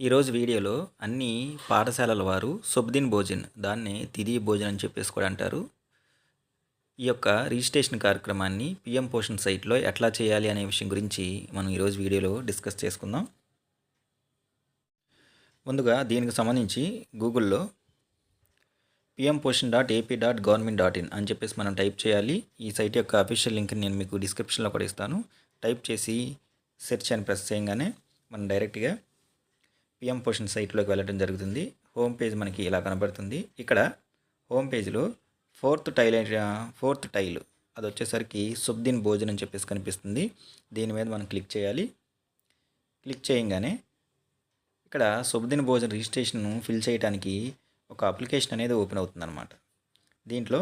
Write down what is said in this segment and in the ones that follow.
ఈరోజు వీడియోలో అన్ని పాఠశాలల వారు శుభదిన్ భోజన్ దాన్నే తిది భోజన్ అని చెప్పేసి కూడా అంటారు. ఈ యొక్క రిజిస్ట్రేషన్ కార్యక్రమాన్ని పిఎం పోషన్ సైట్లో ఎట్లా చేయాలి అనే విషయం గురించి మనం ఈరోజు వీడియోలో డిస్కస్ చేసుకుందాం. ముందుగా దీనికి సంబంధించి గూగుల్లో PM Poshan dot AP dot government dot in అని చెప్పేసి మనం టైప్ చేయాలి. ఈ సైట్ యొక్క అఫీషియల్ లింక్ నేను మీకు డిస్క్రిప్షన్లో కూడా ఇస్తాను. టైప్ చేసి సెర్చ్ అని ప్రెస్ చేయగానే మనం డైరెక్ట్గా పిఎం పోషన్ సైట్లోకి వెళ్ళడం జరుగుతుంది. హోమ్ పేజ్ మనకి ఇలా కనబడుతుంది. ఇక్కడ హోమ్ పేజ్లో ఫోర్త్ టైల్ ఫోర్త్ టైల్ అది వచ్చేసరికి సుబ్దిన్ భోజన్ అని చెప్పేసి కనిపిస్తుంది. దీని మీద మనం క్లిక్ చేయాలి. క్లిక్ చేయగానే ఇక్కడ సుబ్దిన్ భోజన్ రిజిస్ట్రేషన్ ఫిల్ చేయడానికి ఒక అప్లికేషన్ అనేది ఓపెన్ అవుతుంది అనమాట దీంట్లో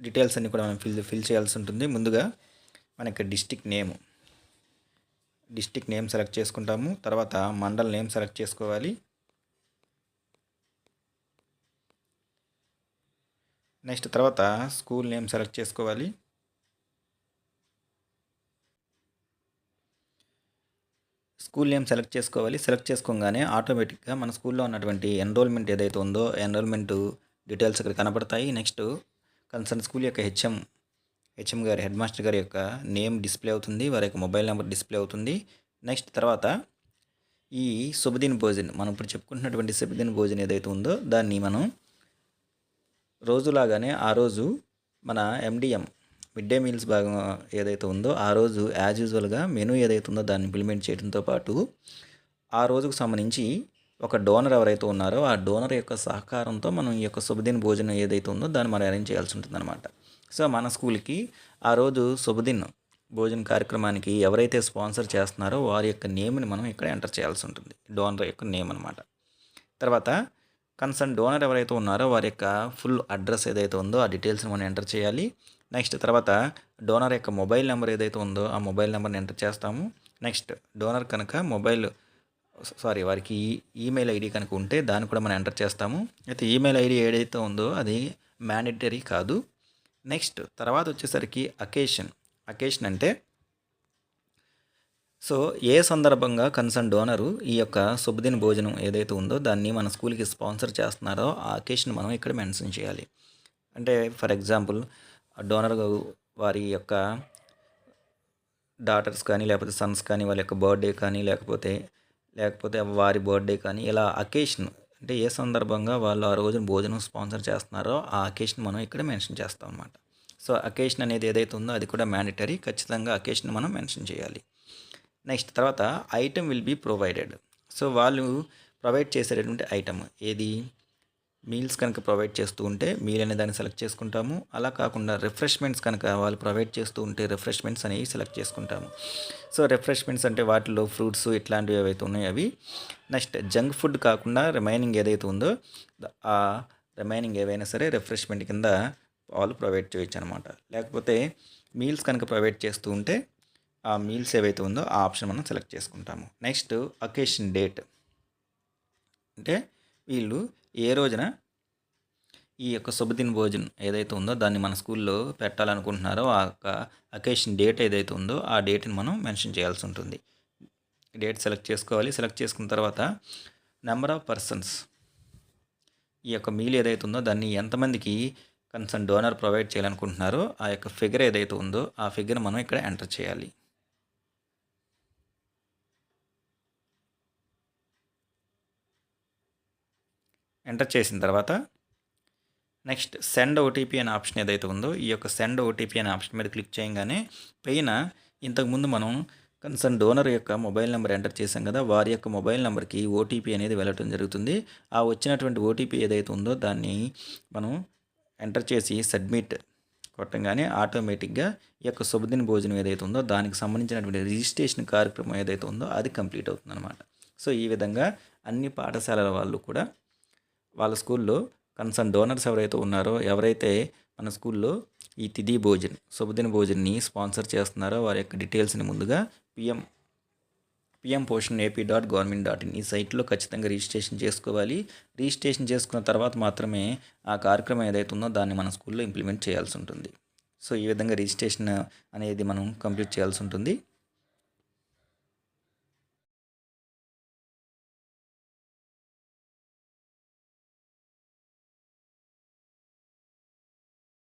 డీటెయిల్స్ అన్నీ కూడా మనం ఫిల్ ఫిల్ చేయాల్సి ఉంటుంది. ముందుగా మనకి district name district name select చేసుకుంటాము. తర్వాత మండల్ నేమ్ సెలెక్ట్ చేసుకోవాలి. నెక్స్ట్ తర్వాత స్కూల్ నేమ్ సెలెక్ట్ చేసుకోవాలి. స్కూల్ నేమ్ సెలెక్ట్ చేసుకోవాలి. సెలెక్ట్ చేసుకోగానే ఆటోమేటిక్గా మన స్కూల్లో ఉన్నటువంటి ఎన్రోల్మెంట్ ఏదైతే ఉందో ఎన్రోల్మెంట్ డీటెయిల్స్ ఇక్కడ కనబడతాయి. నెక్స్ట్ కన్సర్న్ స్కూల్ యొక్క హెచ్ఎం హెచ్ఎం గారి హెడ్ మాస్టర్ గారి యొక్క నేమ్ డిస్ప్లే అవుతుంది వారి యొక్క మొబైల్ నెంబర్ డిస్ప్లే అవుతుంది. నెక్స్ట్ తర్వాత ఈ శుభదిన్ భోజన్ మనం ఇప్పుడు చెప్పుకుంటున్నటువంటి శుభదిన్ భోజన్ ఏదైతే ఉందో దాన్ని మనం రోజులాగానే ఆ రోజు మన ఎండిఎం మిడ్ డే మీల్స్ భాగం ఏదైతే ఉందో ఆ రోజు యాజ్ యూజువల్గా మెనూ ఏదైతే ఉందో దాన్ని ఇంప్లిమెంట్ చేయడంతో పాటు ఆ రోజుకు సంబంధించి ఒక డోనర్ ఎవరైతే ఉన్నారో ఆ డోనర్ యొక్క సహకారంతో మనం ఈ యొక్క శుభదిన భోజనం ఏదైతే ఉందో దాన్ని మనం అరేంజ్ చేయాల్సి ఉంటుంది అనమాట సో మన స్కూల్కి ఆ రోజు శుభదిన్. భోజన కార్యక్రమానికి ఎవరైతే స్పాన్సర్ చేస్తున్నారో వారి యొక్క నేమ్ని మనం ఇక్కడ ఎంటర్ చేయాల్సి ఉంటుంది. డోనర్ యొక్క నేమ్ అనమాట తర్వాత కన్సర్న్ డోనర్ ఎవరైతే ఉన్నారో వారి యొక్క ఫుల్ అడ్రస్ ఏదైతే ఉందో ఆ డీటెయిల్స్ని మనం ఎంటర్ చేయాలి. నెక్స్ట్ తర్వాత డోనర్ యొక్క మొబైల్ నెంబర్ ఏదైతే ఉందో ఆ మొబైల్ నెంబర్ని ఎంటర్ చేస్తాము. నెక్స్ట్ డోనర్ కనుక మొబైల్ సారీ వారికి ఈమెయిల్ ఐడి కనుక ఉంటే దాన్ని కూడా మనం ఎంటర్ చేస్తాము. అయితే ఈమెయిల్ ఐడి ఏదైతే ఉందో అది మ్యాండేటరీ కాదు. నెక్స్ట్ తర్వాత వచ్చేసరికి అకేషన్. అకేషన్ అంటే సో ఏ సందర్భంగా కన్సర్న్ డోనరు ఈ యొక్క శుభదిన భోజనం ఏదైతే ఉందో దాన్ని మన స్కూల్కి స్పాన్సర్ చేస్తున్నారో ఆ అకేషన్ మనం ఇక్కడ మెన్షన్ చేయాలి. అంటే ఫర్ ఎగ్జాంపుల్ డోనర్ వారి యొక్క డాటర్స్ కానీ లేకపోతే సన్స్ కానీ వాళ్ళ యొక్క బర్త్డే కానీ లేకపోతే లేకపోతే వారి బర్త్డే కానీ ఇలా అకేషన్ అంటే ఏ సందర్భంగా వాళ్ళు ఆ రోజున భోజనం స్పాన్సర్ చేస్తున్నారో ఆ అకేషన్ మనం ఇక్కడ మెన్షన్ చేస్తాం అన్నమాట. సో అకేషన్ అనేది ఏదైతే ఉందో అది కూడా మ్యాండటరీ. ఖచ్చితంగా అకేషన్ మనం మెన్షన్ చేయాలి. నెక్స్ట్ తర్వాత item will be provided. So వాళ్ళు ప్రొవైడ్ చేసేటటువంటి ఐటమ్ ఏది? మీల్స్ కనుక ప్రొవైడ్ చేస్తూ ఉంటే మీల్ అనే దాన్ని సెలెక్ట్ చేసుకుంటాము. అలా కాకుండా రిఫ్రెష్మెంట్స్ కనుక వాళ్ళు ప్రొవైడ్ చేస్తూ ఉంటే రిఫ్రెష్మెంట్స్ అనేవి సెలెక్ట్ చేసుకుంటాము. సో రిఫ్రెష్మెంట్స్ అంటే వాటిలో ఫ్రూట్స్ ఇట్లాంటివి ఏవైతే ఉన్నాయో అవి. నెక్స్ట్ జంక్ ఫుడ్ కాకుండా రిమైనింగ్ ఏదైతే ఉందో ఆ రిమైనింగ్ ఏవైనా సరే రిఫ్రెష్మెంట్ కింద వాళ్ళు ప్రొవైడ్ చేయొచ్చు అనమాట లేకపోతే మీల్స్ కనుక ప్రొవైడ్ చేస్తూ ఉంటే ఆ మీల్స్ ఏవైతే ఉందో ఆ ఆప్షన్ మనం సెలెక్ట్ చేసుకుంటాము. నెక్స్ట్ అకేషన్ డేట్ అంటే వీళ్ళు ఏ రోజున ఈ యొక్క శుభదిన భోజనం ఏదైతే ఉందో దాన్ని మన స్కూల్లో పెట్టాలనుకుంటున్నారో ఆ యొక్క అకేషన్ డేట్ ఏదైతే ఉందో ఆ డేట్ని మనం మెన్షన్ చేయాల్సి ఉంటుంది. డేట్ సెలెక్ట్ చేసుకోవాలి. సెలెక్ట్ చేసుకున్న తర్వాత నెంబర్ ఆఫ్ పర్సన్స్ ఈ యొక్క మీల్ ఏదైతే ఉందో దాన్ని ఎంతమందికి కన్సర్న్ డోనర్ ప్రొవైడ్ చేయాలనుకుంటున్నారో ఆ యొక్క ఫిగర్ ఏదైతే ఉందో ఆ ఫిగర్ మనం ఇక్కడ ఎంటర్ చేయాలి. ఎంటర్ చేసిన తర్వాత నెక్స్ట్ సెండ్ ఓటీపీ అనే ఆప్షన్ ఏదైతే ఉందో ఈ యొక్క సెండ్ ఓటీపీ అనే ఆప్షన్ మీద క్లిక్ చేయగానే పైన ఇంతకుముందు మనం కన్సర్న్ డోనర్ యొక్క మొబైల్ నెంబర్ ఎంటర్ చేసాం కదా వారి యొక్క మొబైల్ నెంబర్కి ఓటీపీ అనేది వెళ్ళటం జరుగుతుంది. ఆ వచ్చినటువంటి ఓటీపీ ఏదైతే ఉందో దాన్ని మనం ఎంటర్ చేసి సబ్మిట్ కొట్టంగానే ఆటోమేటిక్గా ఈ యొక్క శుభదిన భోజనం ఏదైతే ఉందో దానికి సంబంధించినటువంటి రిజిస్ట్రేషన్ కార్యక్రమం ఏదైతే ఉందో అది కంప్లీట్ అవుతుందన్నమాట. సో ఈ విధంగా అన్ని పాఠశాలల వాళ్ళు కూడా వాళ్ళ స్కూల్లో కన్సర్న్ డోనర్స్ ఎవరైతే ఉన్నారో ఎవరైతే మన స్కూల్లో ఈ తిథి భోజన్ శుభదిన భోజన్ని స్పాన్సర్ చేస్తున్నారో వారి యొక్క డీటెయిల్స్ని ముందుగా PM PM Poshan AP dot government dot in ఈ సైట్లో ఖచ్చితంగా రిజిస్ట్రేషన్ చేసుకోవాలి. రిజిస్ట్రేషన్ చేసుకున్న తర్వాత మాత్రమే ఆ కార్యక్రమం ఏదైతే ఉందో దాన్ని మన స్కూల్లో ఇంప్లిమెంట్ చేయాల్సి ఉంటుంది. సో ఈ విధంగా రిజిస్ట్రేషన్ అనేది మనం కంప్లీట్ చేయాల్సి ఉంటుంది.